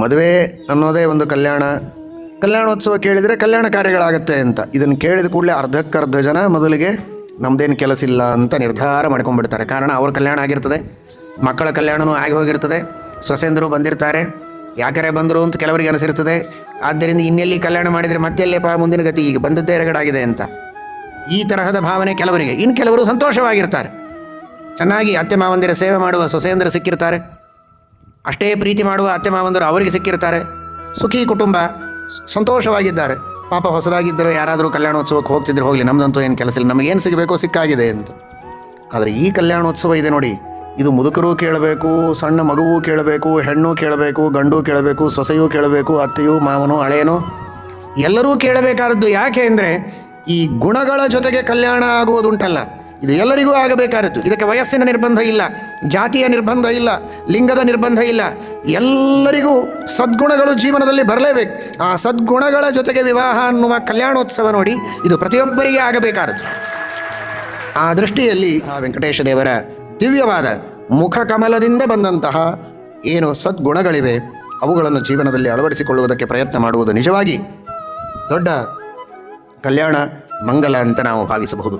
ಮದುವೆ ಅನ್ನೋದೇ ಒಂದು ಕಲ್ಯಾಣ. ಕಲ್ಯಾಣೋತ್ಸವ ಕೇಳಿದರೆ ಕಲ್ಯಾಣ ಕಾರ್ಯಗಳಾಗತ್ತೆ ಅಂತ. ಇದನ್ನು ಕೇಳಿದ ಕೂಡಲೇ ಅರ್ಧಕ್ಕರ್ಧ ಜನ ಮೊದಲಿಗೆ ನಮ್ಮದೇನು ಕೆಲಸ ಇಲ್ಲ ಅಂತ ನಿರ್ಧಾರ ಮಾಡ್ಕೊಂಡ್ಬಿಡ್ತಾರೆ. ಕಾರಣ ಅವ್ರ ಕಲ್ಯಾಣ ಆಗಿರ್ತದೆ, ಮಕ್ಕಳ ಕಲ್ಯಾಣವೂ ಆಗಿ ಹೋಗಿರ್ತದೆ, ಸೊಸೆಂದರು ಬಂದಿರ್ತಾರೆ, ಯಾಕರೆ ಬಂದರು ಅಂತ ಕೆಲವರಿಗೆ ಅನಿಸಿರ್ತದೆ. ಆದ್ದರಿಂದ ಇನ್ನೆಲ್ಲಿ ಕಲ್ಯಾಣ ಮಾಡಿದರೆ ಮತ್ತೆಲ್ಲೇಪ ಮುಂದಿನ ಗತಿ? ಈಗ ಬಂದದ್ದೇ ಎರಗಡಾಗಿದೆ ಅಂತ. ಈ ತರಹದ ಭಾವನೆ ಕೆಲವರಿಗೆ. ಇನ್ನು ಕೆಲವರು ಸಂತೋಷವಾಗಿರ್ತಾರೆ. ಚೆನ್ನಾಗಿ ಅತ್ತೆ ಮಾವಂದಿರ ಸೇವೆ ಮಾಡುವ ಸೊಸೆಯಂದರು ಸಿಕ್ಕಿರ್ತಾರೆ. ಅಷ್ಟೇ ಪ್ರೀತಿ ಮಾಡುವ ಅತ್ತೆ ಮಾವಂದರು ಅವರಿಗೆ ಸಿಕ್ಕಿರ್ತಾರೆ ಸುಖಿ ಕುಟುಂಬ ಸಂತೋಷವಾಗಿದ್ದಾರೆ. ಪಾಪ ಹೊಸದಾಗಿದ್ದರೆ ಯಾರಾದರೂ ಕಲ್ಯಾಣೋತ್ಸವಕ್ಕೆ ಹೋಗ್ತಿದ್ರೆ ಹೋಗಲಿ, ನಮ್ದಂತೂ ಏನು ಕೆಲಸ ಇಲ್ಲ ನಮಗೇನು ಸಿಗಬೇಕೋ ಸಿಕ್ಕಾಗಿದೆ ಅಂತ ಆದರೆ ಈ ಕಲ್ಯಾಣೋತ್ಸವ ಇದೆ ನೋಡಿ, ಇದು ಮುದುಕರು ಕೇಳಬೇಕು, ಸಣ್ಣ ಮಗುವೂ ಕೇಳಬೇಕು, ಹೆಣ್ಣು ಕೇಳಬೇಕು, ಗಂಡು ಕೇಳಬೇಕು, ಸೊಸೆಯೂ ಕೇಳಬೇಕು, ಅತ್ತೆಯೂ ಮಾವನು ಹಳೆಯನು ಎಲ್ಲರೂ ಕೇಳಬೇಕಾದದ್ದು ಯಾಕೆ ಅಂದರೆ ಈ ಗುಣಗಳ ಜೊತೆಗೆ ಕಲ್ಯಾಣ ಆಗುವುದುಂಟಲ್ಲ. ಇದು ಎಲ್ಲರಿಗೂ ಆಗಬೇಕಾದದ್ದು. ಇದಕ್ಕೆ ವಯಸ್ಸಿನ ನಿರ್ಬಂಧ ಇಲ್ಲ, ಜಾತಿಯ ನಿರ್ಬಂಧ ಇಲ್ಲ, ಲಿಂಗದ ನಿರ್ಬಂಧ ಇಲ್ಲ. ಎಲ್ಲರಿಗೂ ಸದ್ಗುಣಗಳು ಜೀವನದಲ್ಲಿ ಬರಲೇಬೇಕು. ಆ ಸದ್ಗುಣಗಳ ಜೊತೆಗೆ ವಿವಾಹ ಅನ್ನುವ ಕಲ್ಯಾಣೋತ್ಸವ ನೋಡಿ ಇದು ಪ್ರತಿಯೊಬ್ಬರಿಗೆ ಆಗಬೇಕಾದದ್ದು. ಆ ದೃಷ್ಟಿಯಲ್ಲಿ ಆ ವೆಂಕಟೇಶ ದೇವರ ದಿವ್ಯವಾದ ಮುಖ ಕಮಲದಿಂದ ಬಂದಂತಹ ಏನು ಸದ್ಗುಣಗಳಿವೆ, ಅವುಗಳನ್ನು ಜೀವನದಲ್ಲಿ ಅಳವಡಿಸಿಕೊಳ್ಳುವುದಕ್ಕೆ ಪ್ರಯತ್ನ ಮಾಡುವುದು ನಿಜವಾಗಿ ದೊಡ್ಡ ಕಲ್ಯಾಣ, ಮಂಗಲ ಅಂತ ನಾವು ಭಾವಿಸಬಹುದು.